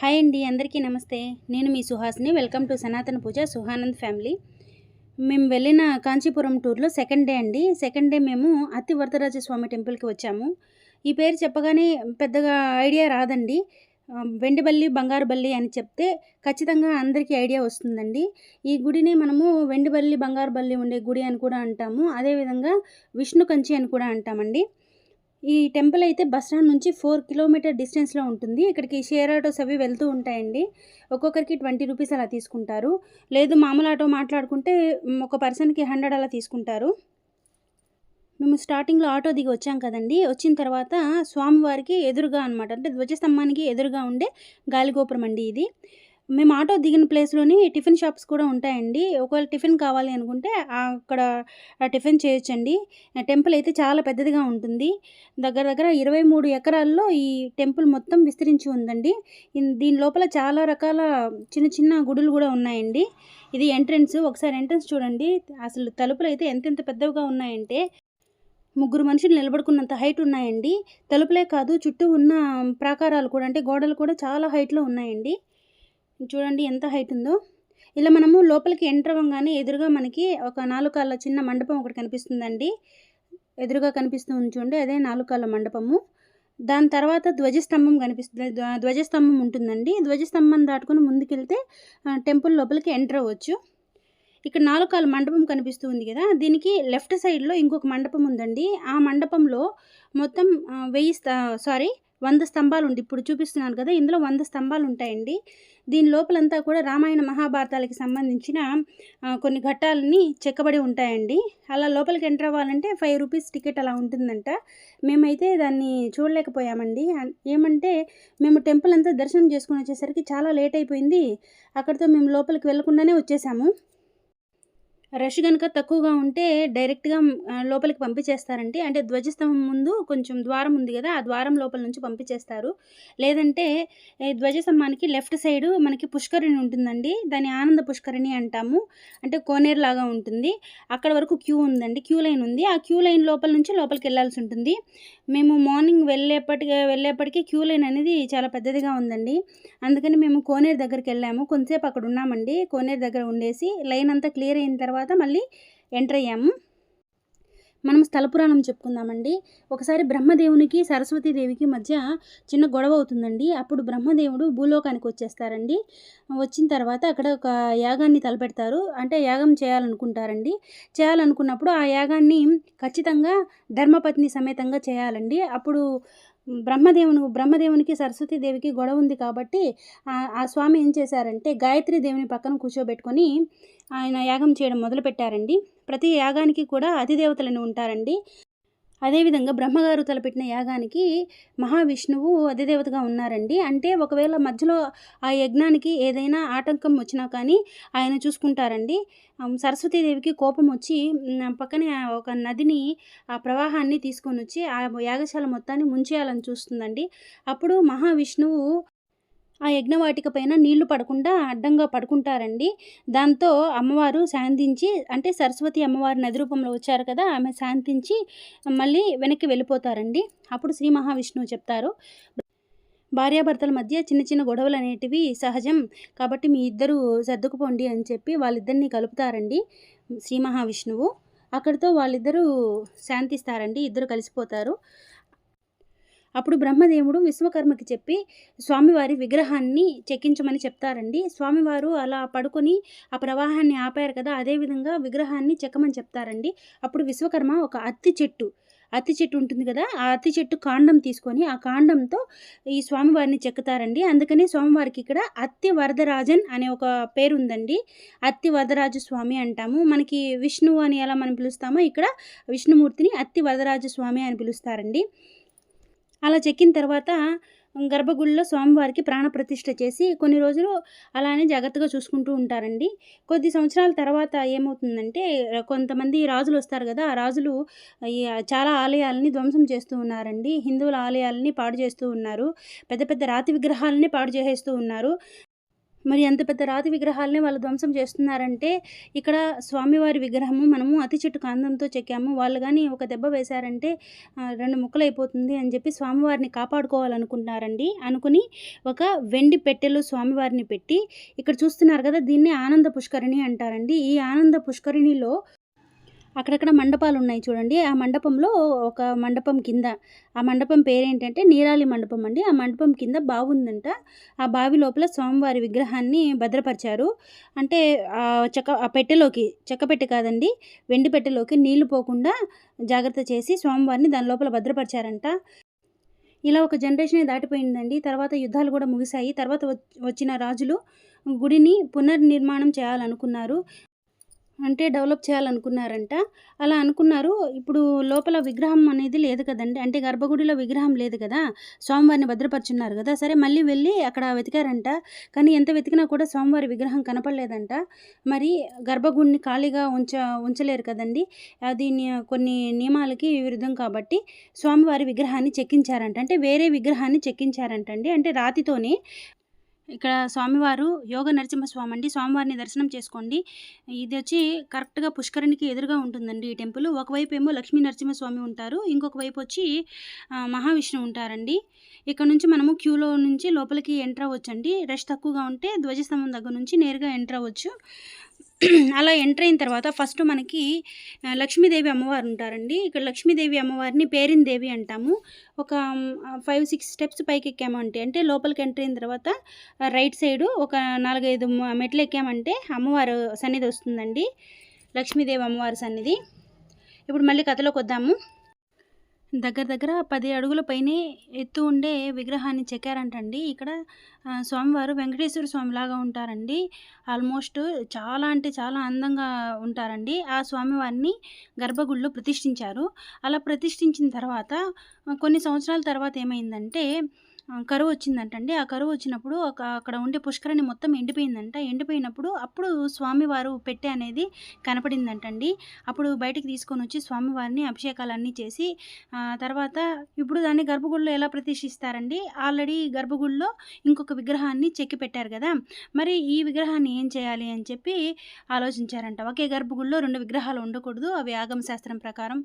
Hi అండి అందరికీ నమస్తే. నేను మీ సుహాస్ని. వెల్కమ్ టు సనాతన పూజ సుహానంద్ ఫ్యామిలీ. మేము వెళ్ళిన కాంచీపురం టూర్లో సెకండ్ డే అండి. సెకండ్ డే మేము అతి వరదరాజ స్వామి టెంపుల్కి వచ్చాము. ఈ పేరు చెప్పగానే పెద్దగా ఐడియా రాదండి. వెండిబల్లి బంగారు బల్లి అని చెప్తే ఖచ్చితంగా అందరికీ ఐడియా వస్తుందండి. ఈ గుడిని మనము వెండిబల్లి బంగారు బల్లి ఉండే గుడి అని కూడా అంటాము. అదేవిధంగా విష్ణు కంచి అని కూడా అంటామండి. ఈ టెంపుల్ అయితే బస్ స్టాండ్ నుంచి ఫోర్ కిలోమీటర్ డిస్టెన్స్లో ఉంటుంది. ఇక్కడికి షేర్ ఆటోస్ అవి వెళ్తూ ఉంటాయండి. ఒక్కొక్కరికి ట్వంటీ రూపీస్ అలా తీసుకుంటారు. లేదు మామూలు ఆటో మాట్లాడుకుంటే ఒక పర్సన్కి హండ్రెడ్ అలా తీసుకుంటారు. మేము స్టార్టింగ్లో ఆటో దిగి వచ్చాం కదండి. వచ్చిన తర్వాత స్వామివారికి ఎదురుగా అనమాట అంటే ధ్వజస్తంభానికి ఎదురుగా ఉండే గాలిగోపురం అండి ఇది. మేము ఆటో దిగిన ప్లేస్లోని టిఫిన్ షాప్స్ కూడా ఉంటాయండి. ఒకవేళ టిఫిన్ కావాలి అనుకుంటే అక్కడ టిఫిన్ చేయొచ్చండి. టెంపుల్ అయితే చాలా పెద్దదిగా ఉంటుంది. దగ్గర దగ్గర ఇరవై మూడు ఎకరాల్లో ఈ టెంపుల్ మొత్తం విస్తరించి ఉందండి. దీని లోపల చాలా రకాల చిన్న చిన్న గుడులు కూడా ఉన్నాయండి. ఇది ఎంట్రన్స్ ఒకసారి ఎంట్రన్స్ చూడండి. అసలు తలుపులు అయితే ఎంతెంత పెద్దవిగా ఉన్నాయంటే ముగ్గురు మనుషులు నిలబడుకున్నంత హైట్ ఉన్నాయండి. తలుపులే కాదు చుట్టూ ఉన్న ప్రాకారాలు కూడా అంటే గోడలు కూడా చాలా హైట్లో ఉన్నాయండి. చూడండి ఎంత హైట్ ఉందో. ఇలా మనము లోపలికి ఎంటర్ అవ్వగానే ఎదురుగా మనకి ఒక నాలుకాళ్ళ చిన్న మండపం ఒకటి కనిపిస్తుందండి. ఎదురుగా కనిపిస్తుంది చూడండి అదే నాలుకాళ్ళ మండపము. దాని తర్వాత ధ్వజస్తంభం కనిపిస్తుంది ధ్వజస్తంభం ఉంటుందండి. ధ్వజస్తంభం దాటుకొని ముందుకెళ్తే టెంపుల్ లోపలికి ఎంటర్ అవ్వచ్చు. ఇక్కడ నాలుకాల మండపం కనిపిస్తూ ఉంది కదా దీనికి లెఫ్ట్ సైడ్లో ఇంకొక మండపం ఉందండి. ఆ మండపంలో మొత్తం వెయ్యి సారీ వంద స్తంభాలు ఉంది ఇప్పుడు చూపిస్తున్నాను కదా ఇందులో వంద స్తంభాలు ఉంటాయండి దీని లోపలంతా కూడా రామాయణ మహాభారతాలకి సంబంధించిన కొన్ని ఘట్టాలని చెక్కబడి ఉంటాయండి. అలా లోపలికి ఎంటర్ అవ్వాలంటే ఫైవ్ రూపీస్ టికెట్ అలా ఉంటుందంట. మేమైతే దాన్ని చూడలేకపోయామండి. ఏమంటే మేము టెంపుల్ అంతా దర్శనం చేసుకుని వచ్చేసరికి చాలా లేట్ అయిపోయింది. అక్కడితో మేము లోపలికి వెళ్ళకుండానే వచ్చేసాము. రష్ కనుక తక్కువగా ఉంటే డైరెక్ట్గా లోపలికి పంపించేస్తారండి. అంటే ధ్వజస్తంభం ముందు కొంచెం ద్వారం ఉంది కదా ఆ ద్వారం లోపల నుంచి పంపించేస్తారు. లేదంటే ఈ ధ్వజస్తంభానికి లెఫ్ట్ సైడ్ మనకి పుష్కరిణి ఉంటుందండి. దాన్ని ఆనంద పుష్కరిణి అంటాము. అంటే కోనేరు లాగా ఉంటుంది. అక్కడ వరకు క్యూ ఉందండి. క్యూ లైన్ ఉంది. ఆ క్యూ లైన్ లోపల నుంచి లోపలికి వెళ్ళాల్సి ఉంటుంది. మేము మార్నింగ్ వెళ్ళేప్పటికి వెళ్ళేప్పటికీ క్యూ లైన్ అనేది చాలా పెద్దదిగా ఉందండి. అందుకని మేము కోనేరు దగ్గరికి వెళ్ళాము. కొంతసేపు అక్కడ ఉన్నామండి. కోనేరు దగ్గర ఉండేసి లైన్ అంతా క్లియర్ అయిన తర్వాత తర్వాత మళ్ళీ ఎంటర్ అయ్యాము. మనం స్థల పురాణం చెప్పుకుందామండి. ఒకసారి బ్రహ్మదేవునికి సరస్వతీదేవికి మధ్య చిన్న గొడవ అవుతుందండి. అప్పుడు బ్రహ్మదేవుడు భూలోకానికి వచ్చేస్తారండి. వచ్చిన తర్వాత అక్కడ ఒక యాగాన్ని తలపెడతారు. అంటే యాగం చేయాలనుకుంటారండి. చేయాలనుకున్నప్పుడు ఆ యాగాన్ని ఖచ్చితంగా ధర్మపత్ని సమేతంగా చేయాలండి. అప్పుడు బ్రహ్మదేవుని బ్రహ్మదేవునికి సరస్వతీదేవికి గొడవ ఉంది కాబట్టి ఆ- స్వామి ఏం చేశారంటే గాయత్రి దేవుని పక్కన కూర్చోబెట్టుకొని ఆయన యాగం చేయడం మొదలుపెట్టారండి. ప్రతి యాగానికి కూడా అధిదేవతలని ఉంటారండి. అదేవిధంగా బ్రహ్మగారు తలపెట్టిన యాగానికి మహావిష్ణువు అధిదేవతగా ఉన్నారండి. అంటే ఒకవేళ మధ్యలో ఆ యజ్ఞానికి ఏదైనా ఆటంకం వచ్చినా కానీ ఆయన చూసుకుంటారండి. సరస్వతీదేవికి కోపం వచ్చి పక్కనే ఒక నదిని ఆ ప్రవాహాన్ని తీసుకొని వచ్చి ఆ యాగశాల మొత్తాన్ని ముంచేయాలని చూస్తుందండి. అప్పుడు మహావిష్ణువు ఆ యజ్ఞవాటిక పైన నీళ్ళు పడకుండా అడ్డంగా పడుకుంటారండి. దాంతో అమ్మవారు శాంతించి అంటే సరస్వతి అమ్మవారు నది రూపంలో వచ్చారు కదా ఆమె శాంతించి మళ్ళీ వెనక్కి వెళ్ళిపోతారండి. అప్పుడు శ్రీ మహావిష్ణువు చెప్తారు భార్యాభర్తల మధ్య చిన్న చిన్న గొడవలు అనేటివి సహజం కాబట్టి మీ ఇద్దరు సర్దుకుపోండి అని చెప్పి వాళ్ళిద్దరిని కలుపుతారండి శ్రీ మహావిష్ణువు. అక్కడితో వాళ్ళిద్దరూ శాంతిస్తారండి ఇద్దరు కలిసిపోతారు. అప్పుడు బ్రహ్మదేవుడు విశ్వకర్మకి చెప్పి స్వామివారి విగ్రహాన్ని చెక్కించమని చెప్తారండి. స్వామివారు అలా పడుకొని ఆ ప్రవాహాన్ని ఆపారు కదా అదేవిధంగా విగ్రహాన్ని చెక్కమని చెప్తారండి. అప్పుడు విశ్వకర్మ ఒక అత్తి చెట్టు అత్తి చెట్టు ఉంటుంది కదా ఆ అత్తి చెట్టు కాండం తీసుకొని ఆ కాండంతో ఈ స్వామివారిని చెక్కుతారండి. అందుకని స్వామివారికి ఇక్కడ అత్తి వరదరాజన్ అనే ఒక పేరు ఉందండి అత్తి వరదరాజు స్వామి అంటాము. మనకి విష్ణువు అని ఎలా మనం పిలుస్తామో ఇక్కడ విష్ణుమూర్తిని అత్తి వరదరాజు స్వామి అని పిలుస్తారండి. అలా చెక్కిన తర్వాత గర్భగుడిలో స్వామివారికి ప్రాణప్రతిష్ఠ చేసి కొన్ని రోజులు అలానే జాగ్రత్తగా చూసుకుంటూ ఉంటారండి. కొద్ది సంవత్సరాల తర్వాత ఏమవుతుందంటే కొంతమంది రాజులు వస్తారు కదా ఆ రాజులు ఈ చాలా ఆలయాలని ధ్వంసం చేస్తూ ఉన్నారండి. హిందువుల ఆలయాలని పాడు చేస్తూ ఉన్నారు. పెద్ద పెద్ద రాతి విగ్రహాలని పాడు చేసేస్తూ ఉన్నారు. మరి అంత పెద్ద రాతి విగ్రహాలనే వాళ్ళు ధ్వంసం చేస్తున్నారంటే ఇక్కడ స్వామివారి విగ్రహము మనము అతి చెట్టు కాందంతో చెక్కాము. వాళ్ళు కానీ ఒక దెబ్బ వేశారంటే రెండు ముక్కలు అయిపోతుంది అని చెప్పి స్వామివారిని కాపాడుకోవాలనుకుంటున్నారండి. అనుకుని ఒక వెండి పెట్టెలో స్వామివారిని పెట్టి ఇక్కడ చూస్తున్నారు కదా దీన్ని ఆనంద పుష్కరిణి అంటారండి. ఈ ఆనంద పుష్కరిణిలో అక్కడక్కడ మండపాలు ఉన్నాయి చూడండి. ఆ మండపంలో ఒక మండపం కింద ఆ మండపం పేరేంటంటే నీరాలి మండపం అండి. ఆ మండపం కింద బావి ఉందంట ఆ బావి లోపల స్వామివారి విగ్రహాన్ని భద్రపరిచారు. అంటే చెక్క ఆ పెట్టెలోకి చెక్క పెట్టె కాదండి వెండి పెట్టెలోకి నీళ్ళు పోకుండా జాగ్రత్త చేసి స్వామివారిని దాని లోపల భద్రపరిచారంట. ఇలా ఒక జనరేషన్ దాటిపోయిందండి. తర్వాత యుద్ధాలు కూడా ముగిశాయి. తర్వాత వచ్చిన రాజులు గుడిని పునర్నిర్మాణం చేయాలనుకున్నారు. అంటే డెవలప్ చేయాలనుకున్నారంట. అలా అనుకున్నారు. ఇప్పుడు లోపల విగ్రహం అనేది లేదు కదండి. అంటే గర్భగుడిలో విగ్రహం లేదు కదా. స్వామివారిని భద్రపరుచున్నారు కదా. సరే మళ్ళీ వెళ్ళి అక్కడ వెతికారంట. కానీ ఎంత వెతికినా కూడా స్వామివారి విగ్రహం కనపడలేదంట. మరి గర్భగుడిని ఖాళీగా ఉంచ ఉంచలేరు కదండి. అది కొన్ని నియమాలకి విరుద్ధం కాబట్టి స్వామివారి విగ్రహాన్ని చెక్కించారంట. అంటే వేరే విగ్రహాన్ని చెక్కించారంటండి. అంటే రాతితోనే ఇక్కడ స్వామివారు యోగ నరసింహస్వామి అండి స్వామివారిని దర్శనం చేసుకోండి. ఇది వచ్చి కరెక్ట్గా పుష్కరునికి ఎదురుగా ఉంటుందండి ఈ టెంపుల్. ఒకవైపు ఏమో లక్ష్మీ నరసింహస్వామి ఉంటారు. ఇంకొక వైపు వచ్చి మహావిష్ణువు ఉంటారండి. ఇక్కడ నుంచి మనము క్యూలో నుంచి లోపలికి ఎంటర్ అవ్వచ్చండి. రష్ తక్కువగా ఉంటే ధ్వజస్తంభం దగ్గర నుంచి నేరుగా ఎంటర్ అవ్వచ్చు. అలా ఎంటర్ అయిన తర్వాత ఫస్ట్ మనకి లక్ష్మీదేవి అమ్మవారు ఉంటారండి. ఇక్కడ లక్ష్మీదేవి అమ్మవారిని పేరిందేవి అంటాము. ఒక ఫైవ్ సిక్స్ స్టెప్స్ పైకి ఎక్కామంటే అంటే లోపలికి ఎంటర్ అయిన తర్వాత రైట్ సైడు ఒక నాలుగైదు మెట్లు ఎక్కామంటే అమ్మవారు సన్నిధి వస్తుందండి. లక్ష్మీదేవి అమ్మవారి సన్నిధి. ఇప్పుడు మళ్ళీ కథలోకి వద్దాము. దగ్గర దగ్గర పది అడుగుల పైనే ఎత్తు ఉండే విగ్రహాన్ని చెక్కారంటండి. ఇక్కడ స్వామివారు వెంకటేశ్వర స్వామిలాగా ఉంటారండి. ఆల్మోస్ట్ చాలా అంటే చాలా అందంగా ఉంటారండి. ఆ స్వామివారిని గర్భగుడిలో ప్రతిష్ఠించారు. అలా ప్రతిష్ఠించిన తర్వాత కొన్ని సంవత్సరాల తర్వాత ఏమైందంటే కరువు వచ్చిందంటండి. ఆ కరువు వచ్చినప్పుడు ఒక అక్కడ ఉండే పుష్కరణి మొత్తం ఎండిపోయిందంట. ఎండిపోయినప్పుడు అప్పుడు స్వామివారు పెట్టె అనేది కనపడిందంటండి. అప్పుడు బయటికి తీసుకొని వచ్చి స్వామివారిని అభిషేకాలన్నీ చేసి తర్వాత ఇప్పుడు దాన్ని గర్భగుడిలో ఎలా ప్రతిష్ఠిస్తారండి? ఆల్రెడీ గర్భగుడిలో ఇంకొక విగ్రహాన్ని చెక్కి పెట్టారు కదా. మరి ఈ విగ్రహాన్ని ఏం చేయాలి అని చెప్పి ఆలోచించారంట. ఒకే గర్భగుడిలో రెండు విగ్రహాలు ఉండకూడదు. అవి ఆగమ శాస్త్రం ప్రకారం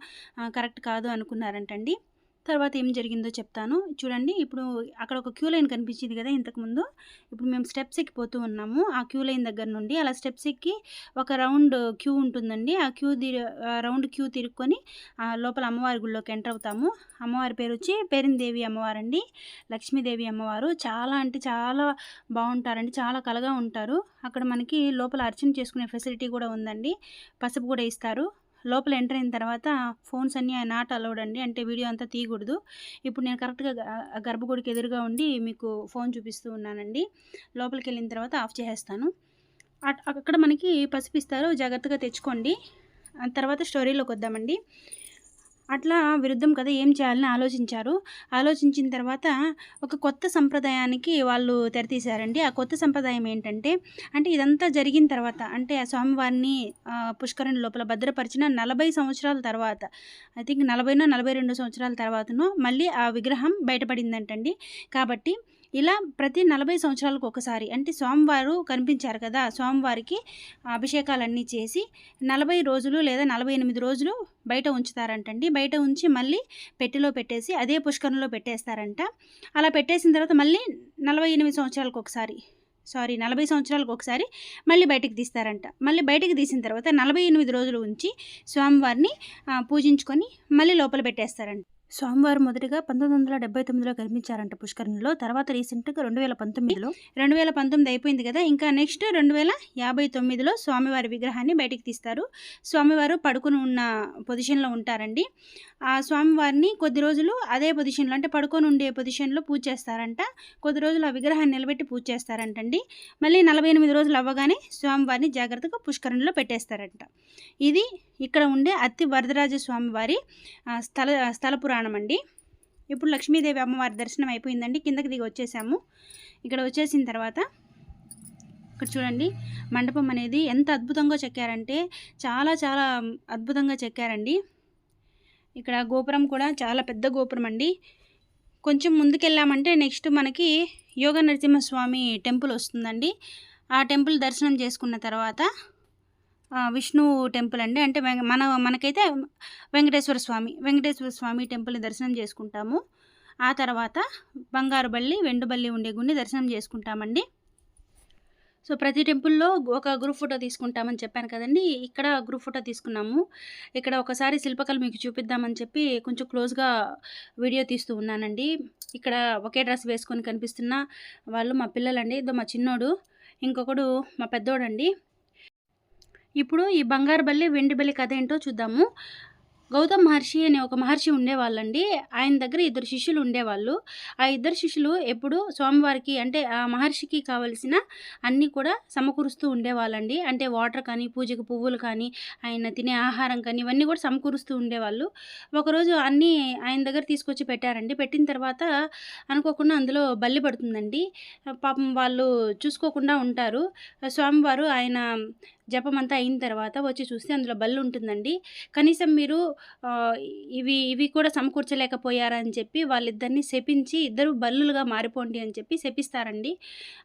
కరెక్ట్ కాదు అనుకున్నారంటండి. తర్వాత ఏం జరిగిందో చెప్తాను. చూడండి ఇప్పుడు అక్కడ ఒక క్యూ లైన్ కనిపించింది కదా ఇంతకుముందు ఇప్పుడు మేము స్టెప్స్ ఎక్కిపోతూ ఉన్నాము. ఆ క్యూ లైన్ దగ్గర నుండి అలా స్టెప్స్ ఎక్కి ఒక రౌండ్ క్యూ ఉంటుందండి. ఆ క్యూ తిరి ఆ రౌండ్ క్యూ తిరుక్కొని ఆ లోపల అమ్మవారి గుళ్ళోకి ఎంటర్ అవుతాము. అమ్మవారి పేరు వచ్చి పేరిందేవి అమ్మవారు అండి లక్ష్మీదేవి అమ్మవారు. చాలా అంటే చాలా బాగుంటారండి. చాలా కలగా ఉంటారు. అక్కడ మనకి లోపల అర్చన చేసుకునే ఫెసిలిటీ కూడా ఉందండి. పసుపు కూడా ఇస్తారు. లోపల ఎంటర్ అయిన తర్వాత ఫోన్స్ అన్నీ నాట్ అలౌడ్ అండి. అంటే వీడియో అంతా తీయకూడదు. ఇప్పుడు నేను కరెక్ట్గా గర్భగుడికి ఎదురుగా ఉండి మీకు ఫోన్ చూపిస్తూ ఉన్నానండి. లోపలికి వెళ్ళిన తర్వాత ఆఫ్ చేసేస్తాను. అట్- అక్కడ మనకి పసిపిస్తారు. జాగ్రత్తగా తెచ్చుకోండి. తర్వాత స్టోరీలోకి వద్దామండి. అట్లా విరుద్ధం కదా ఏం చేయాలని ఆలోచించారు. ఆలోచించిన తర్వాత ఒక కొత్త సంప్రదాయానికి వాళ్ళు తెరతీశారండి. ఆ కొత్త సంప్రదాయం ఏంటంటే అంటే ఇదంతా జరిగిన తర్వాత అంటే ఆ స్వామివారిని పుష్కరుని లోపల భద్రపరిచిన నలభై సంవత్సరాల తర్వాత ఐ థింక్ నలభైనో నలభై రెండు సంవత్సరాల తర్వాతనో మళ్ళీ ఆ విగ్రహం బయటపడిందంటండి. కాబట్టి ఇలా ప్రతి నలభై సంవత్సరాలకు ఒకసారి అంటే స్వామివారు కనిపించారు కదా స్వామివారికి అభిషేకాలన్నీ చేసి నలభై రోజులు లేదా నలభై ఎనిమిది రోజులు బయట ఉంచుతారంటండి. బయట ఉంచి మళ్ళీ పెట్టెలో పెట్టేసి అదే పుష్కరంలో పెట్టేస్తారంట. అలా పెట్టేసిన తర్వాత మళ్ళీ నలభై ఎనిమిది సంవత్సరాలకు ఒకసారి సారీ నలభై సంవత్సరాలకు ఒకసారి మళ్ళీ బయటకు తీస్తారంట. మళ్ళీ బయటకు తీసిన తర్వాత నలభై ఎనిమిది రోజులు ఉంచి స్వామివారిని పూజించుకొని మళ్ళీ లోపల పెట్టేస్తారంట. స్వామివారు మొదటిగా పంతొమ్మిది వందల డెబ్బై తొమ్మిదిలో కనిపించారంట పుష్కరంలో తర్వాత రీసెంట్గా రెండు వేల పంతొమ్మిదిలో. రెండు వేల పంతొమ్మిది అయిపోయింది కదా ఇంకా నెక్స్ట్ రెండు వేల యాభై తొమ్మిదిలో స్వామివారి విగ్రహాన్ని బయటికి తీస్తారు. స్వామివారు పడుకుని ఉన్న పొజిషన్లో ఉంటారండి. ఆ స్వామివారిని కొద్ది రోజులు అదే పొజిషన్లో అంటే పడుకొని ఉండే పొజిషన్లో పూజ చేస్తారంట. కొద్ది రోజులు ఆ విగ్రహాన్ని నిలబెట్టి పూజ చేస్తారంటండి. మళ్ళీ నలభై ఎనిమిది రోజులు అవ్వగానే స్వామివారిని జాగ్రత్తగా పుష్కరంలో పెట్టేస్తారంట. ఇది ఇక్కడ ఉండే అతి వరదరాజ స్వామివారి స్థల స్థలపుర పురాణం అండి ఇప్పుడు లక్ష్మీదేవి అమ్మవారి దర్శనం అయిపోయిందండి. కిందకి దిగి వచ్చేసాము. ఇక్కడ వచ్చేసిన తర్వాత ఇక్కడ చూడండి మండపం అనేది ఎంత అద్భుతంగా చెక్కారంటే చాలా చాలా అద్భుతంగా చెక్కారండి. ఇక్కడ గోపురం కూడా చాలా పెద్ద గోపురం అండి కొంచెం ముందుకెళ్ళామంటే నెక్స్ట్ మనకి యోగ నరసింహస్వామి టెంపుల్ వస్తుందండి. ఆ టెంపుల్ దర్శనం చేసుకున్న తర్వాత విష్ణు టెంపుల్ అండి. అంటే మన మనకైతే వెంకటేశ్వర స్వామి వెంకటేశ్వర స్వామి టెంపుల్ని దర్శనం చేసుకుంటాము. ఆ తర్వాత బంగారు బల్లి వెండుబల్లి ఉండే గుడిని దర్శనం చేసుకుంటామండి. సో ప్రతి టెంపుల్లో ఒక గ్రూప్ ఫోటో తీసుకుంటామని చెప్పాను కదండి. ఇక్కడ గ్రూప్ ఫోటో తీసుకున్నాము. ఇక్కడ ఒకసారి శిల్పకళ మీకు చూపిద్దామని చెప్పి కొంచెం క్లోజ్గా వీడియో తీస్తూ ఉన్నానండి. ఇక్కడ ఒకే డ్రెస్ వేసుకొని కనిపిస్తున్న వాళ్ళు మా పిల్లలండి. ఇదో మా చిన్నోడు ఇంకొకడు మా పెద్దోడండి. ఇప్పుడు ఈ బంగారు బల్లి వెండి బల్లి కథ ఏంటో చూద్దాము. గౌతమ్ మహర్షి అనే ఒక మహర్షి ఉండేవాళ్ళండి. ఆయన దగ్గర ఇద్దరు శిష్యులు ఉండేవాళ్ళు. ఆ ఇద్దరు శిష్యులు ఎప్పుడు స్వామివారికి అంటే ఆ మహర్షికి కావలసిన అన్నీ కూడా సమకూరుస్తూ ఉండేవాళ్ళండి. అంటే వాటర్ కానీ పూజకు పువ్వులు కానీ ఆయన తినే ఆహారం కానీ ఇవన్నీ కూడా సమకూరుస్తూ ఉండేవాళ్ళు. ఒకరోజు అన్నీ ఆయన దగ్గర తీసుకొచ్చి పెట్టారండి. పెట్టిన తర్వాత అనుకోకుండా అందులో బల్లి పడుతుందండి. పాపం వాళ్ళు చూసుకోకుండా ఉంటారు. స్వామివారు ఆయన జపం అంతా అయిన తర్వాత వచ్చి చూస్తే అందులో బల్లు ఉంటుందండి కనీసం మీరు ఇవి ఇవి కూడా సమకూర్చలేకపోయారని చెప్పి వాళ్ళిద్దరిని శపించి ఇద్దరు బల్లులుగా మారిపోండి అని చెప్పి శపిస్తారండి.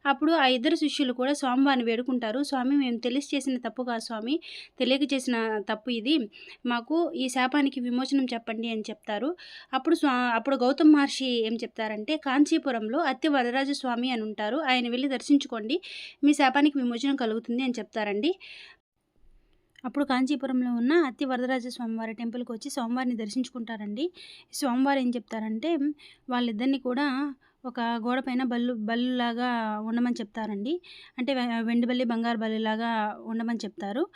అప్పుడు ఆ ఇద్దరు శిష్యులు కూడా స్వామివారిని వేడుకుంటారు. స్వామి మేము తెలిసి చేసిన తప్పు కాదు స్వామి. తెలియక చేసిన తప్పు ఇది. మాకు ఈ శాపానికి విమోచనం చెప్పండి అని చెప్తారు. అప్పుడు స్వా అప్పుడు గౌతమ్ మహర్షి ఏం చెప్తారంటే కాంచీపురంలో అత్తి వరరాజ స్వామి అని ఉంటారు. ఆయన వెళ్ళి దర్శించుకోండి. మీ శాపానికి విమోచనం కలుగుతుంది అని చెప్తారండి. అప్పుడు కాంచీపురంలో ఉన్న అత్తి వరదరాజ స్వామివారి టెంపుల్కి వచ్చి స్వామివారిని దర్శించుకుంటారండి. స్వామివారు ఏం చెప్తారంటే వాళ్ళిద్దరిని కూడా ఒక గోడ పైన బల్లు బల్లులాగా ఉండమని చెప్తారండి. అంటే వె- వెండి బల్లి బంగారు బల్లిలాగా ఉండమని చెప్తారు.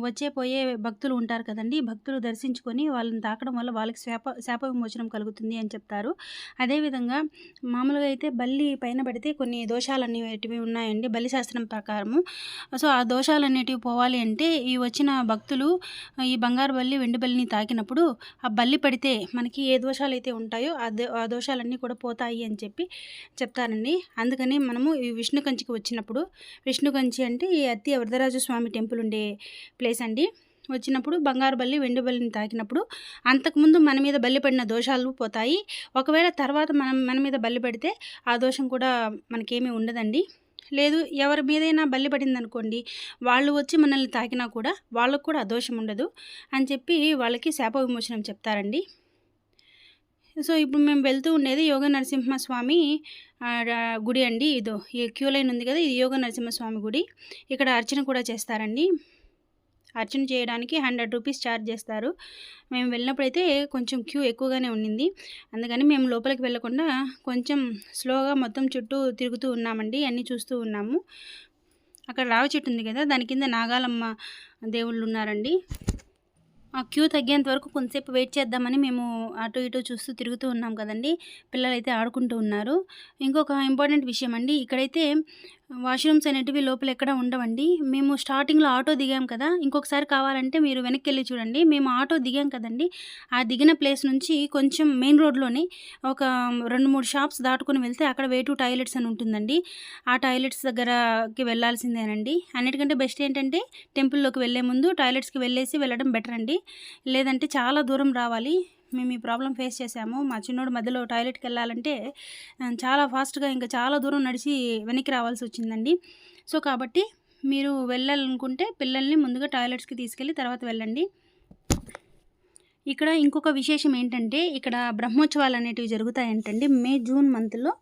వచ్చే పోయే భక్తులు ఉంటారు కదండి. భక్తులు దర్శించుకొని వాళ్ళని తాకడం వల్ల వాళ్ళకి శాప శాప విమోచనం కలుగుతుంది అని చెప్తారు. అదేవిధంగా మామూలుగా అయితే బల్లి పైన పడితే కొన్ని దోషాలు అనేటివి ఉన్నాయండి. బలి శాస్త్రం ప్రకారము. సో ఆ దోషాలు అనేటివి పోవాలి అంటే ఈ వచ్చిన భక్తులు ఈ బంగారు బల్లి వెండి బల్లిని తాకినప్పుడు ఆ బల్లి పడితే మనకి ఏ దోషాలు అయితే ఉంటాయో ఆ దో- ఆ దోషాలన్నీ కూడా పోతాయి అని చెప్పి చెప్తారండి. అందుకని మనము ఈ విష్ణు కంచికి వచ్చినప్పుడు విష్ణు కంచి అంటే ఈ అత్తి వరదరాజు స్వామి టెంపుల్ ఉండే ప్లేస్ అండి. వచ్చినప్పుడు బంగారు బల్లి వెండి బల్లిని తాకినప్పుడు అంతకుముందు మన మీద బల్లి పడిన దోషాలు పోతాయి. ఒకవేళ తర్వాత మనం మన మీద బల్లి పడితే ఆ దోషం కూడా మనకేమీ ఉండదండి. లేదు ఎవరి మీదైనా బల్లి పడింది అనుకోండి వాళ్ళు వచ్చి మనల్ని తాకినా కూడా వాళ్ళకు కూడా ఆ దోషం ఉండదు అని చెప్పి వాళ్ళకి శాప విమోచనం చెప్తారండి. సో ఇప్పుడు మేము వెళ్తూ ఉండేది యోగ నరసింహస్వామి గుడి అండి ఇదో. ఈ క్యూ లైన్ ఉంది కదా ఇది యోగ నరసింహస్వామి గుడి. ఇక్కడ అర్చన కూడా చేస్తారండి. అర్చన చేయడానికి హండ్రెడ్ రూపీస్ ఛార్జ్ చేస్తారు. మేము వెళ్ళినప్పుడైతే కొంచెం క్యూ ఎక్కువగానే ఉండింది. అందుకని మేము లోపలికి వెళ్ళకుండా కొంచెం స్లోగా మొత్తం చుట్టూ తిరుగుతూ ఉన్నామండి అన్నీ చూస్తూ ఉన్నాము. అక్కడ రావి చెట్టు ఉంది కదా దాని కింద నాగాలమ్మ దేవుళ్ళు ఉన్నారండి. ఆ క్యూ తగ్గేంత వరకు కొంతసేపు వెయిట్ చేద్దామని మేము అటు ఇటు చూస్తూ తిరుగుతూ ఉన్నాం కదండి. పిల్లలు అయితే ఆడుకుంటూ ఉన్నారు. ఇంకొక ఇంపార్టెంట్ విషయం అండి. ఇక్కడైతే వాష్రూమ్స్ అనేటివి లోపల ఎక్కడ ఉండవండి. మేము స్టార్టింగ్లో ఆటో దిగాం కదా ఇంకొకసారి కావాలంటే మీరు వెనక్కి వెళ్ళి చూడండి. మేము ఆటో దిగాం కదండి. ఆ దిగిన ప్లేస్ నుంచి కొంచెం మెయిన్ రోడ్లోనే ఒక రెండు మూడు షాప్స్ దాటుకుని వెళ్తే అక్కడ వే టు టాయిలెట్స్ అని ఉంటుందండి. ఆ టాయిలెట్స్ దగ్గరకి వెళ్ళాల్సిందేనండి. అన్నిటికంటే బెస్ట్ ఏంటంటే టెంపుల్లోకి వెళ్ళే ముందు టాయిలెట్స్కి వెళ్ళేసి వెళ్ళడం బెటర్ అండి లేదంటే చాలా దూరం రావాలి. మేము ఈ ప్రాబ్లం ఫేస్ చేసాము మా చిన్నోడు మధ్యలో టాయిలెట్కి వెళ్ళాలంటే చాలా ఫాస్ట్గా ఇంకా చాలా దూరం నడిచి వెనక్కి రావాల్సి వచ్చిందండి. సో కాబట్టి మీరు వెళ్ళాలనుకుంటే పిల్లల్ని ముందుగా టాయిలెట్స్కి తీసుకెళ్ళి తర్వాత వెళ్ళండి. ఇక్కడ ఇంకొక విశేషం ఏంటంటే ఇక్కడ బ్రహ్మోత్సవాలు అనేటివి జరుగుతాయంటండి. మే జూన్ మంత్లో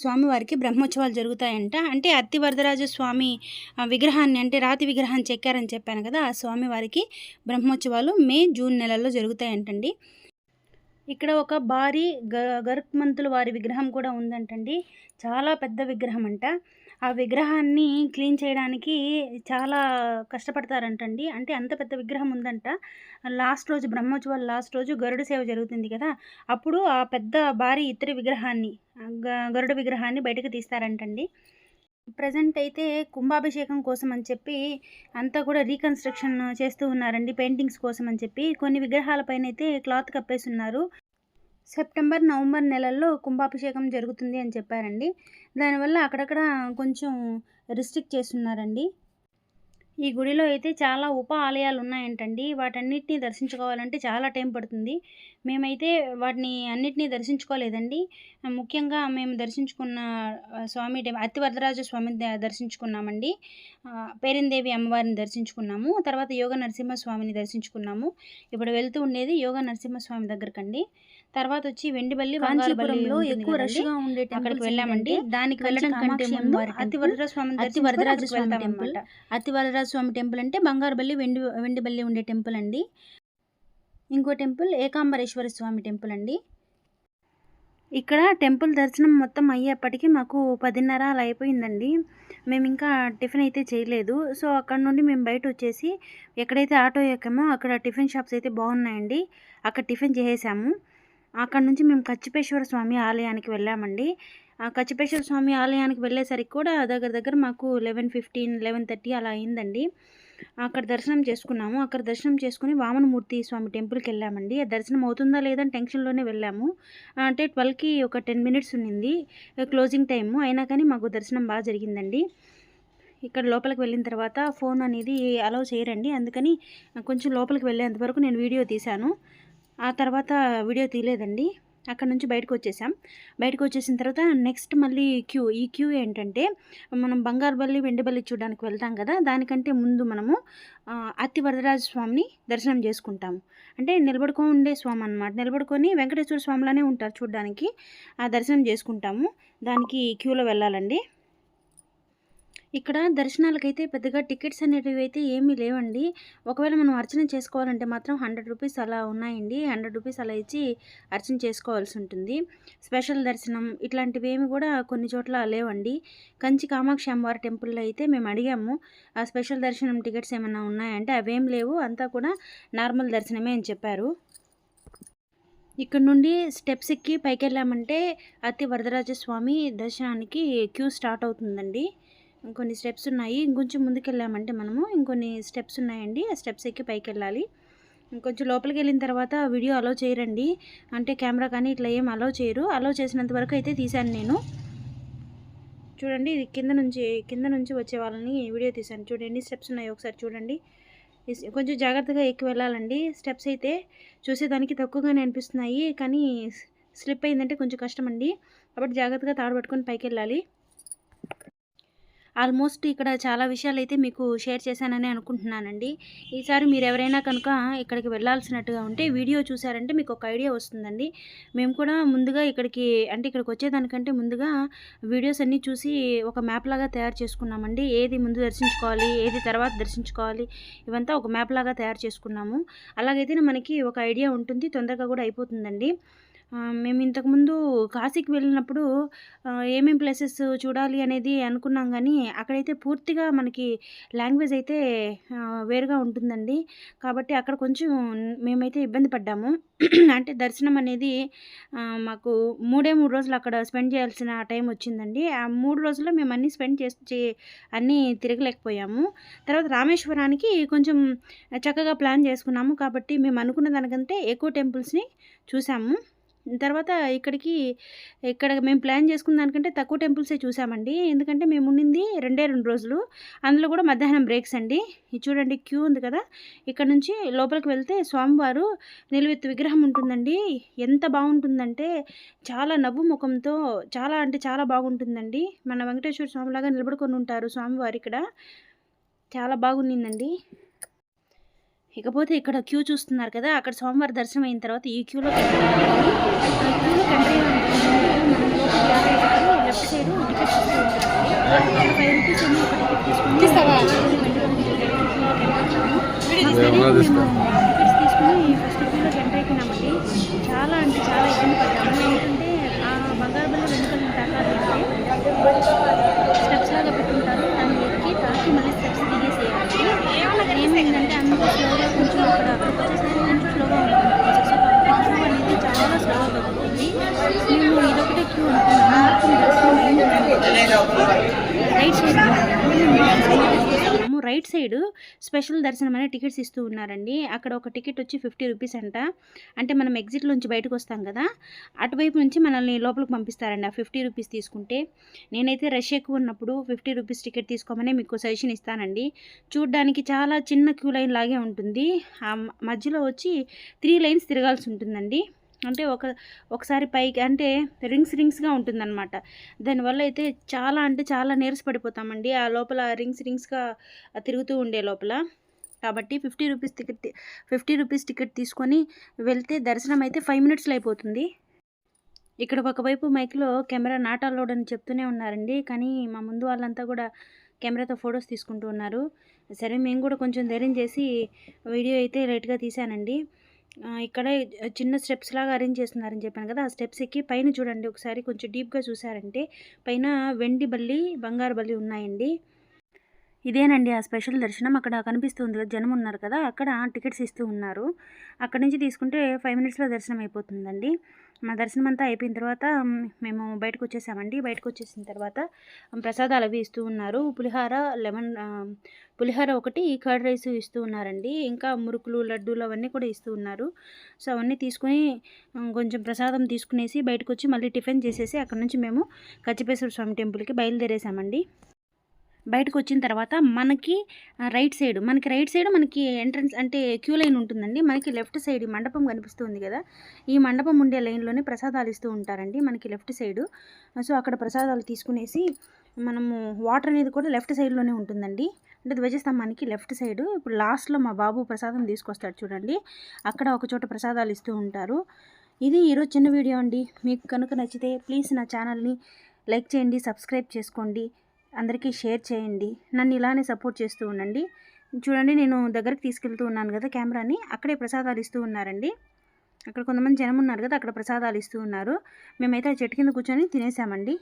స్వామివారికి బ్రహ్మోత్సవాలు జరుగుతాయంట. అంటే అత్తి వరదరాజు స్వామి విగ్రహాన్ని అంటే రాతి విగ్రహాన్ని చెక్కారని చెప్పాను కదా ఆ స్వామివారికి బ్రహ్మోత్సవాలు మే జూన్ నెలలో జరుగుతాయంటండి. ఇక్కడ ఒక భారీ గ గరుత్మంతుల వారి విగ్రహం కూడా ఉందంటండి. చాలా పెద్ద విగ్రహం అంట ఆ విగ్రహాన్ని క్లీన్ చేయడానికి చాలా కష్టపడతారంటండి. అంటే అంత పెద్ద విగ్రహం ఉందంట. లాస్ట్ రోజు బ్రహ్మోత్సవాలు లాస్ట్ రోజు గరుడ సేవ జరుగుతుంది కదా. అప్పుడు ఆ పెద్ద భారీ ఇతర విగ్రహాన్ని గరుడ విగ్రహాన్ని బయటకు తీస్తారంటండి. ప్రజెంట్ అయితే కుంభాభిషేకం కోసం అని చెప్పి అంతా కూడా రీకన్స్ట్రక్షన్ చేస్తూ ఉన్నారండి పెయింటింగ్స్ కోసం అని చెప్పి. కొన్ని విగ్రహాలపైన అయితే క్లాత్ కప్పేసి ఉన్నారు సెప్టెంబర్ నవంబర్ నెలల్లో కుంభాభిషేకం జరుగుతుంది అని చెప్పారండి. దానివల్ల అక్కడక్కడ కొంచెం రిస్ట్రిక్ట్ చేస్తున్నారండి. ఈ గుడిలో అయితే చాలా ఉప ఆలయాలు ఉన్నాయంటండి వాటన్నిటిని దర్శించుకోవాలంటే చాలా టైం పడుతుంది. మేమైతే వాటిని అన్నిటినీ దర్శించుకోలేదండి. ముఖ్యంగా మేము దర్శించుకున్న స్వామి టెం- అతివరదరాజ స్వామిని ద- దర్శించుకున్నామండి. పేరిందేవి అమ్మవారిని దర్శించుకున్నాము. తర్వాత యోగ నరసింహస్వామిని దర్శించుకున్నాము. ఇప్పుడు వెళ్తూ ఉండేది యోగ నరసింహస్వామి దగ్గరకండి. తర్వాత వచ్చి వెండిబల్లి కాంచీపురంలో ఎక్కువ రష్గా ఉండే అక్కడికి వెళ్ళామండి. దానికి వెళ్ళడం కంటే ముందు అతివరదరాజ స్వామి అతి వరదరాజ స్వామి టెంపుల్ అతి వరదరాజ స్వామి టెంపుల్ అంటే బంగారుబల్లి వెండి వెండిబల్లి ఉండే టెంపుల్ అండి. ఇంకో టెంపుల్ ఏకాంబరేశ్వర స్వామి టెంపుల్ అండి. ఇక్కడ టెంపుల్ దర్శనం మొత్తం అయ్యేప్పటికీ మాకు పదిన్నర అలా అయిపోయిందండి. మేము ఇంకా టిఫిన్ అయితే చేయలేదు. సో అక్కడ నుండి మేము బయట వచ్చేసి ఎక్కడైతే ఆటో ఎక్కామో అక్కడ టిఫిన్ షాప్స్ అయితే బాగున్నాయండి. అక్కడ టిఫిన్ చేసేసాము. అక్కడ నుంచి మేము కచ్చిపేశ్వర స్వామి ఆలయానికి వెళ్ళామండి. ఆ కచ్చిపేశ్వర స్వామి ఆలయానికి వెళ్ళేసరికి కూడా దగ్గర దగ్గర మాకు లెవెన్ ఫిఫ్టీన్ లెవెన్ థర్టీ అలా అయిందండి. అక్కడ దర్శనం చేసుకున్నాము. అక్కడ దర్శనం చేసుకుని వామనమూర్తి స్వామి టెంపుల్కి వెళ్ళామండి. ఆ దర్శనం అవుతుందా లేదని టెన్షన్లోనే వెళ్ళాము. అంటే ట్వెల్వ్కి ఒక టెన్ మినిట్స్ ఉన్నింది క్లోజింగ్ టైము. అయినా కానీ మాకు దర్శనం బాగా జరిగిందండి. ఇక్కడ లోపలికి వెళ్ళిన తర్వాత ఫోన్ అనేది అలౌ చేయరండి. అందుకని కొంచెం లోపలికి వెళ్ళేంత వరకు నేను వీడియో తీశాను. ఆ తర్వాత వీడియో తీయలేదండి. అక్కడ నుంచి బయటకు వచ్చేసాం. బయటకు వచ్చేసిన తర్వాత నెక్స్ట్ మళ్ళీ క్యూ ఈ క్యూ ఏంటంటే మనం బంగారుబల్లి వెండిబల్లి చూడడానికి వెళ్తాం కదా దానికంటే ముందు మనము ఆ, అతి వరదరాజ స్వామిని దర్శనం చేసుకుంటాము అంటే నిలబడుకో ఉండే స్వామి అన్నమాట. నిలబడుకొని వెంకటేశ్వర స్వామిలానే ఉంటారు చూడడానికి. ఆ దర్శనం చేసుకుంటాము. దానికి క్యూలో వెళ్ళాలండి. ఇక్కడ దర్శనాలకైతే పెద్దగా టికెట్స్ అనేటివి అయితే ఏమీ లేవండి. ఒకవేళ మనం అర్చన చేసుకోవాలంటే మాత్రం హండ్రెడ్ రూపీస్ అలా ఉన్నాయండి. హండ్రెడ్ రూపీస్ అలా ఇచ్చి అర్చన చేసుకోవాల్సి ఉంటుంది. స్పెషల్ దర్శనం ఇట్లాంటివి ఏమి కూడా కొన్ని చోట్ల లేవండి. కంచి కామాక్షి అమ్మవారి టెంపుల్లో అయితే మేము అడిగాము ఆ స్పెషల్ దర్శనం టికెట్స్ ఏమైనా ఉన్నాయంటే అవేం లేవు అంతా కూడా నార్మల్ దర్శనమే అని చెప్పారు. ఇక్కడ నుండి స్టెప్స్ ఎక్కి పైకి వెళ్ళామంటే అతి వరదరాజ స్వామి దర్శనానికి క్యూ స్టార్ట్ అవుతుందండి. ఇంకొన్ని స్టెప్స్ ఉన్నాయి. ఇంకొంచెం ముందుకెళ్ళామంటే మనము ఇంకొన్ని స్టెప్స్ ఉన్నాయండి. ఆ స్టెప్స్ ఎక్కి పైకి వెళ్ళాలి ఇంకొంచెం లోపలికి వెళ్ళిన తర్వాత వీడియో అలో చేయరండి. అంటే కెమెరా కానీ ఇట్లా ఏం అలో చేయరు. అలో చేసినంత వరకు అయితే తీశాను నేను. చూడండి ఇది కింద నుంచి కింద నుంచి వచ్చే వాళ్ళని వీడియో తీశాను. చూడండి స్టెప్స్ ఉన్నాయి. ఒకసారి చూడండి. కొంచెం జాగ్రత్తగా ఎక్కి వెళ్ళాలండి. స్టెప్స్ అయితే చూసేదానికి తక్కువగానే అనిపిస్తున్నాయి. కానీ స్లిప్ అయిందంటే కొంచెం కష్టం అండి కాబట్టి జాగ్రత్తగా తాడు పట్టుకొని పైకి వెళ్ళాలి ఆల్మోస్ట్ ఇక్కడ చాలా విషయాలు అయితే మీకు షేర్ చేశానని అనుకుంటున్నానండి. ఈసారి మీరు ఎవరైనా కనుక ఇక్కడికి వెళ్ళాల్సినట్టుగా ఉంటే వీడియో చూసారంటే మీకు ఒక ఐడియా వస్తుందండి. మేము కూడా ముందుగా ఇక్కడికి అంటే ఇక్కడికి వచ్చేదానికంటే ముందుగా వీడియోస్ అన్నీ చూసి ఒక మ్యాప్ లాగా తయారు చేసుకున్నామండి. ఏది ముందు దర్శించుకోవాలి ఏది తర్వాత దర్శించుకోవాలి ఇవంతా ఒక మ్యాప్ లాగా తయారు చేసుకున్నాము. అలాగైతే మనకి ఒక ఐడియా ఉంటుంది తొందరగా కూడా అయిపోతుందండి. మేము ఇంతకుముందు కాశీకి వెళ్ళినప్పుడు ఏమేమి ఏమేం ప్లేసెస్ చూడాలి అనేది అనుకున్నాం కానీ అక్కడైతే పూర్తిగా మనకి లాంగ్వేజ్ అయితే వేరుగా ఉంటుందండి. కాబట్టి అక్కడ కొంచెం మేమైతే ఇబ్బంది పడ్డాము. అంటే దర్శనం అనేది మాకు మూడే మూడు రోజులు అక్కడ స్పెండ్ చేయాల్సిన టైం వచ్చిందండి. ఆ మూడు రోజుల్లో మేము అన్నీ స్పెండ్ చేసి అన్నీ తిరగలేకపోయాము. తర్వాత రామేశ్వరానికి కొంచెం చక్కగా ప్లాన్ చేసుకున్నాము. కాబట్టి మేము అనుకున్న దానికంటే ఎక్కువ టెంపుల్స్ని చూసాము. తర్వాత ఇక్కడికి ఇక్కడ మేము ప్లాన్ చేసుకున్న దానికంటే తక్కువ టెంపుల్సే చూసామండి. ఎందుకంటే మేము ఉండింది రెండే రెండు రోజులు. అందులో కూడా మధ్యాహ్నం బ్రేక్స్ అండి. ఇది చూడండి క్యూ ఉంది కదా? ఇక్కడ నుంచి లోపలికి వెళ్తే స్వామివారు నిలువెత్తు విగ్రహం ఉంటుందండి. ఎంత బాగుంటుందంటే చాలా నవ్వు ముఖంతో చాలా అంటే చాలా బాగుంటుందండి. మన వెంకటేశ్వర స్వామిలాగా నిలబడుకొని ఉంటారు స్వామివారు ఇక్కడ. చాలా బాగుండిందండి ఇకపోతే ఇక్కడ క్యూ చూస్తున్నారు కదా అక్కడ సోమవారం దర్శనం అయిన తర్వాత ఈ క్యూలో క్యూలో country left side ticket five rupees ఏమో ఒక టికెట్ తీసుకుని ఏమన్నా తీసుకో. టికెట్స్ తీసుకుని ఫస్ట్ క్యూలో ఎంటర్ అయిపోయినామండి చాలా అంటే చాలా ఇబ్బంది పడ్డాము ఎందుకంటే ఆ బంగారు బల్ల వెనుకలు తాకాలంటే స్టెప్స్ లాగా పెట్టుంటారు దాన్ని ఎక్కి తాకి మళ్ళీ స్టెప్స్ అక్కడ ఏమైందంటే అంత స్లోగా కొంచెం అక్కడ వచ్చేసరికి కొంచెం స్లోగా ఉంటుంది. ప్రాసెస్ కాబట్టి క్యూ అనేది చాలా స్లోగా పడుతుంది మేము ఇదొకటే క్యూ అనుకున్నాము right side right side special దర్శనం అనే టికెట్స్ ఇస్తూ ఉన్నారండి. అక్కడ ఒక టికెట్ వచ్చి ఫిఫ్టీ రూపీస్ అంట. అంటే మనం ఎగ్జిట్ నుంచి బయటకు వస్తాం కదా అటువైపు నుంచి మనల్ని లోపలికి పంపిస్తారండి. ఆ ఫిఫ్టీ రూపీస్ తీసుకుంటే నేనైతే రష్ ఎక్కువ ఉన్నప్పుడు ఫిఫ్టీ రూపీస్ టికెట్ తీసుకోమని మీకు సజెషన్ ఇస్తానండి. చూడ్డానికి చాలా చిన్న క్యూ లైన్ లాగే ఉంటుంది. ఆ మధ్యలో వచ్చి త్రీ లైన్స్ తిరగాల్సి ఉంటుందండి. అంటే ఒక ఒకసారి పైకి అంటే రింగ్స్ రింగ్స్గా ఉంటుందన్నమాట. దానివల్ల అయితే చాలా అంటే చాలా నీరస పడిపోతామండి. ఆ లోపల రింగ్స్ రింగ్స్గా తిరుగుతూ ఉండే లోపల. కాబట్టి fifty rupees ticket fifty rupees ticket తీసుకొని వెళ్తే దర్శనం అయితే ఫైవ్ మినిట్స్లో అయిపోతుంది. ఇక్కడ ఒకవైపు మైక్లో కెమెరా నాట్ అలౌడ్ అని చెప్తూనే ఉన్నారండి. కానీ మా ముందు వాళ్ళంతా కూడా కెమెరాతో ఫొటోస్ తీసుకుంటూ ఉన్నారు. సరే మేము కూడా కొంచెం ధైర్యం చేసి వీడియో అయితే లేట్గా తీశానండి. ఇక్కడ చిన్న స్టెప్స్ లాగా అరేంజ్ చేస్తున్నారని చెప్పాను కదా ఆ స్టెప్స్ ఎక్కి పైన చూడండి ఒకసారి కొంచెం డీప్గా చూసారంటే పైన వెండి బల్లి బంగారు బల్లి ఉన్నాయండి. ఇదేనండి ఆ స్పెషల్ దర్శనం. అక్కడ కనిపిస్తుంది కదా జనం ఉన్నారు కదా అక్కడ టికెట్స్ ఇస్తూ ఉన్నారు. అక్కడ నుంచి తీసుకుంటే ఫైవ్ మినిట్స్లో దర్శనం అయిపోతుందండి. మా దర్శనం అంతా అయిపోయిన తర్వాత మేము బయటకు వచ్చేసామండి బయటకు వచ్చేసిన తర్వాత ప్రసాదాలు అవి ఇస్తూ ఉన్నారు. పులిహార లెమన్ పులిహార ఒకటి కర్డ్ రైస్ ఇస్తూ ఉన్నారండి. ఇంకా మురుకులు లడ్డూలు అవన్నీ కూడా ఇస్తూ ఉన్నారు. సో అవన్నీ తీసుకొని కొంచెం ప్రసాదం తీసుకునేసి బయటకు వచ్చి మళ్ళీ టిఫిన్ చేసేసి అక్కడ నుంచి మేము కచ్చిపేశ్వర స్వామి టెంపుల్కి బయలుదేరేసామండి. బయటకు వచ్చిన తర్వాత మనకి రైట్ సైడ్ మనకి రైట్ సైడ్ మనకి ఎంట్రన్స్ అంటే క్యూ లైన్ ఉంటుందండి. మనకి లెఫ్ట్ సైడ్ ఈ మండపం కనిపిస్తుంది కదా. ఈ మండపం ఉండే లైన్లోనే ప్రసాదాలు ఇస్తూ ఉంటారండి మనకి లెఫ్ట్ సైడ్. సో అక్కడ ప్రసాదాలు తీసుకునేసి మనము వాటర్ అనేది కూడా లెఫ్ట్ సైడ్లోనే ఉంటుందండి. అంటే ధ్వజస్తంభానికి లెఫ్ట్ సైడ్. ఇప్పుడు లాస్ట్లో మా బాబు ప్రసాదం తీసుకొస్తాడు చూడండి. అక్కడ ఒక చోట ప్రసాదాలు ఇస్తూ ఉంటారు. ఇది ఈరోజు చిన్న వీడియో అండి. మీకు కనుక నచ్చితే ప్లీజ్ నా ఛానల్ని లైక్ చేయండి సబ్స్క్రైబ్ చేసుకోండి. అందరికీ షేర్ చేయండి. నన్ను ఇలానే సపోర్ట్ చేస్తూ ఉండండి. చూడండి నేను దగ్గరికి తీసుకెళ్తూ ఉన్నాను కదా కెమెరాని. అక్కడే ప్రసాదాలు ఇస్తూ ఉన్నారండి. అక్కడ కొంతమంది జనం ఉన్నారు కదా అక్కడ ప్రసాదాలు ఇస్తూ ఉన్నారు. మేమైతే ఆ చెట్టు కింద కూర్చొని తినేసామండి.